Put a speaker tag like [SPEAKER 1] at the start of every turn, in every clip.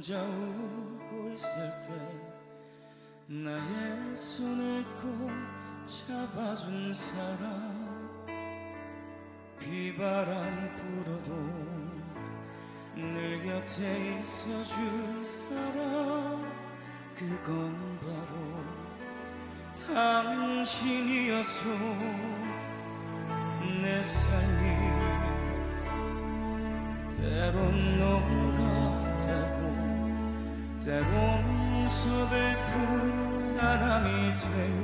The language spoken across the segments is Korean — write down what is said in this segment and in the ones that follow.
[SPEAKER 1] 혼자 울고 있을 때 나의 손을 꼭 잡아준 사람 비바람 불어도 늘 곁에 있어준 사람 그건 바로 당신이었소 내 삶이 때론 너가 때론 서글픈 사람이 되요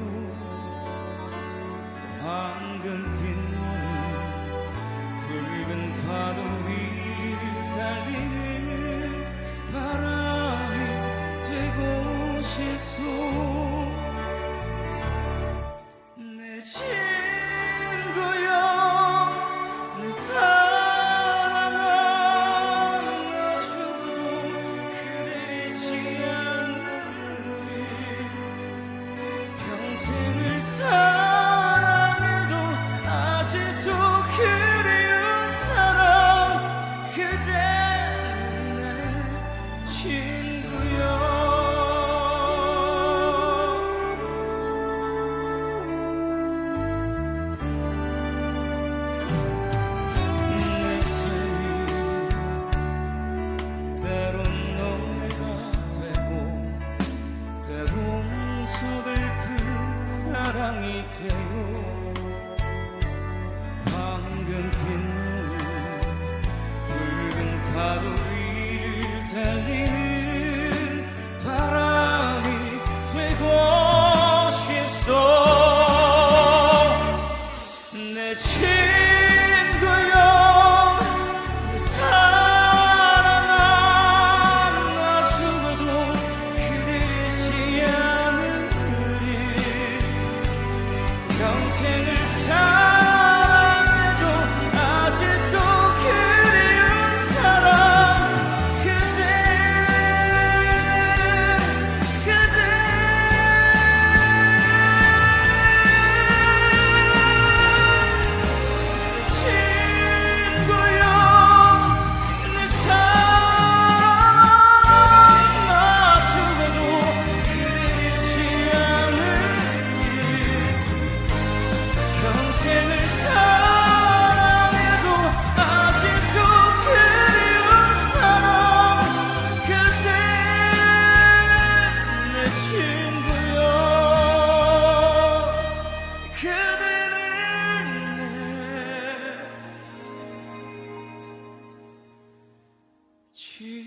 [SPEAKER 1] 황금 긴 turn. 같아요. 방금 핀 붉은 가도 위를 달리 去